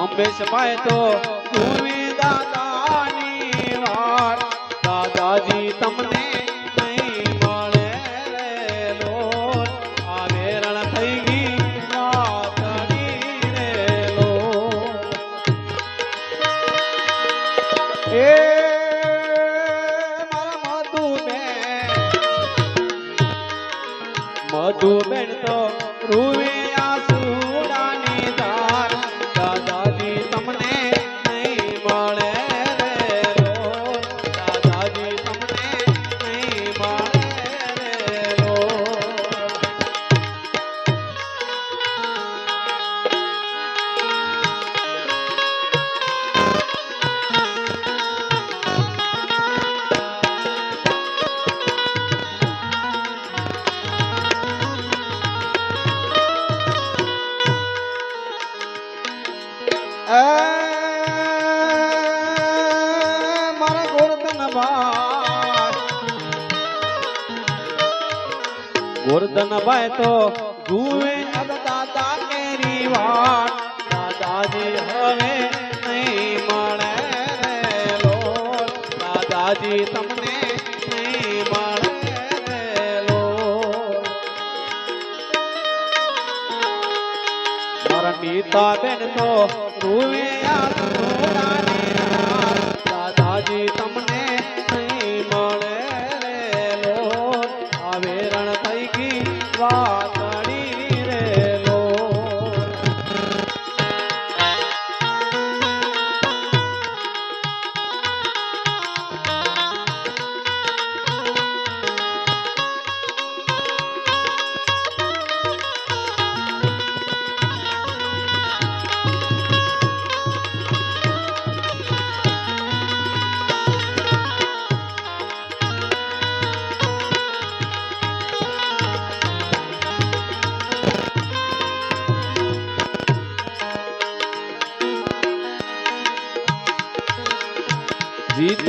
રમેશભાઈ તો ભૂમિ દાદાની વાત દાદાજી તમને નહીં મળે રે લોલ. થઈ ગઈ વાતડી રે લોલ. એ તો રૂવે ગોરધનભાઈ તો જુએ અબ દાદા કેરી વાત દાદાજી હવે નહીં મળે રે લોલ દાદાજી તમને નહીં મળે રે લોલ મારા બેન તો રૂવે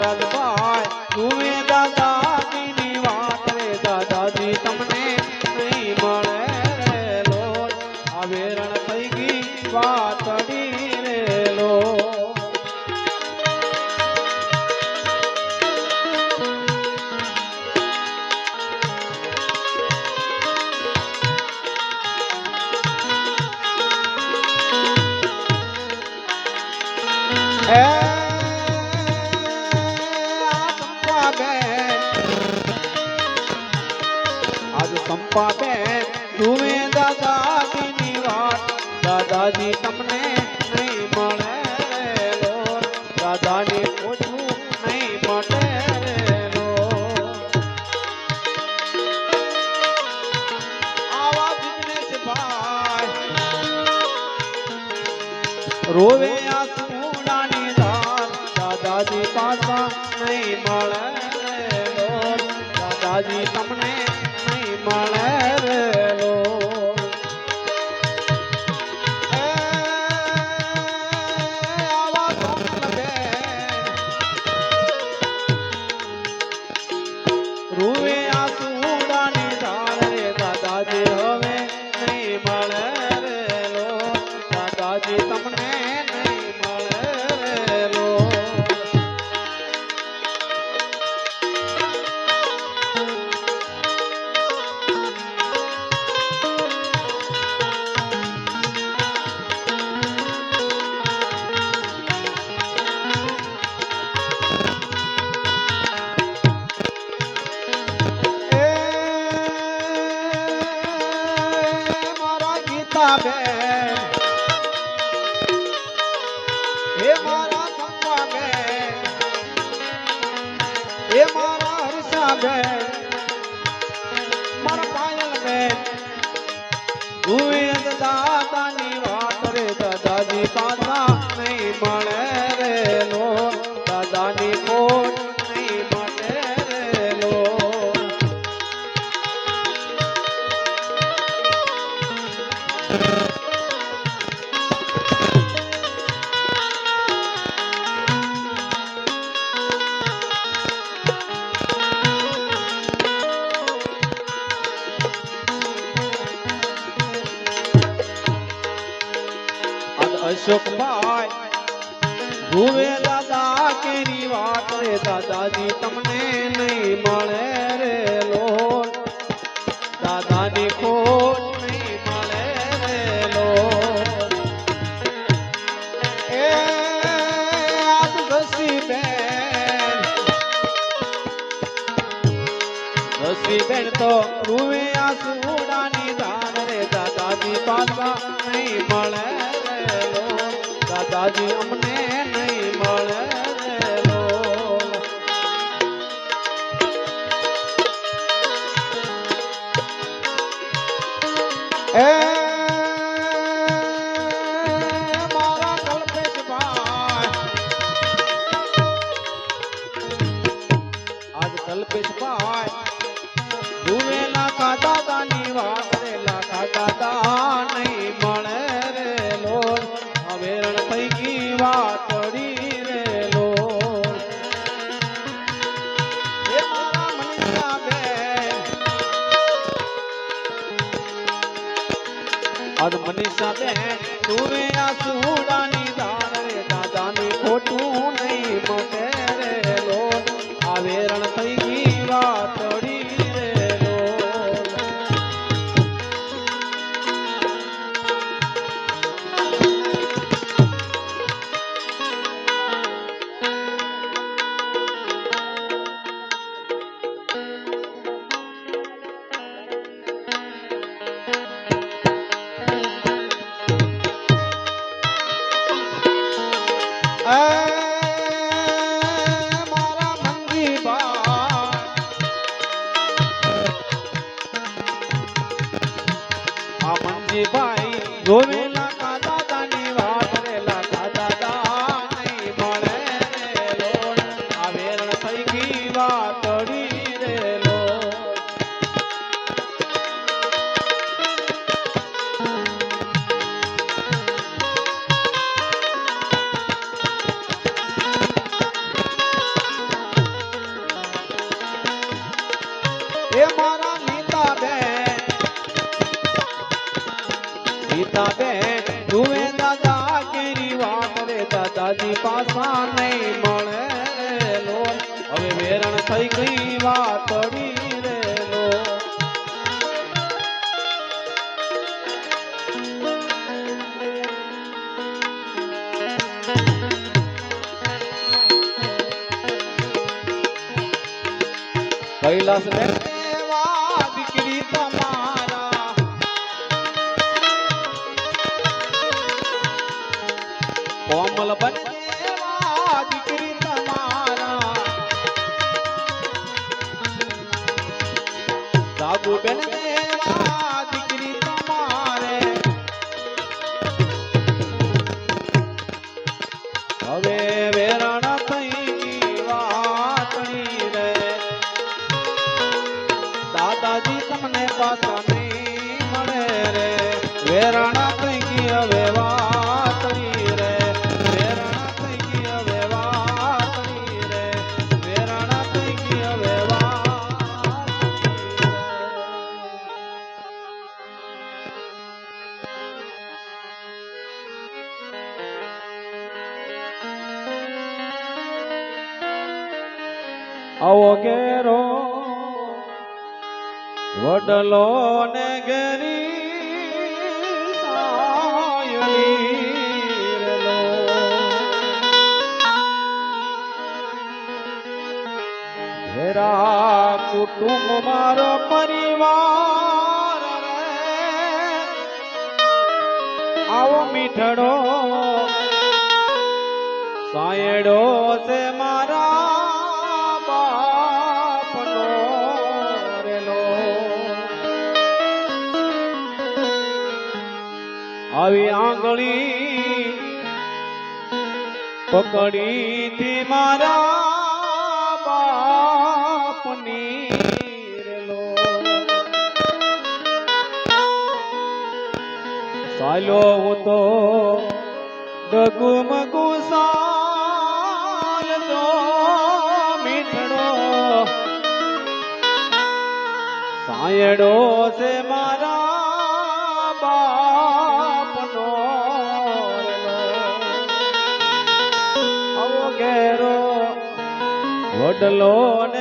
Para de દાદાજી તમને નહીં મળે રે લોલ દાદાને ઓછું નહીં મળે રોવે આ આસુડાની ધાર દાદાજી પાસા નહીં મળે દાદાજી દાદાજી હુએ દાદાની વાત રે દાદાજી પાછા નહીં મળે. અશોકભાઈ ભુવે દાદા કેરી વાત રે દાદાજી, તમને નહીં મળે રે લોલ દાદાની ખોટ નહીં મળે રે ઘસી બેન તો એ મારા નીતાબેન. નીતાબેન જુએ દાદા કેરી વાત દાદાજી પાસા નહીં મળે હવે વેરણ થઈ ગઈ વાતડી રે લોલ કૈલાસ ને સાગુ બેન આવો ઘેરો. વડલો ને ઘેરી. ઘેરા કુટુંબ મારો પરિવાર આવો મીઠડો. સાયડો છે મારા આવી આંગળી પકડી થી મારા બાપની ચાલો હું તો ડગુમ ગુસાલ તો મીઠડો. સાયડો છે મારા બાપનો આવો ઘેરો વડલો ને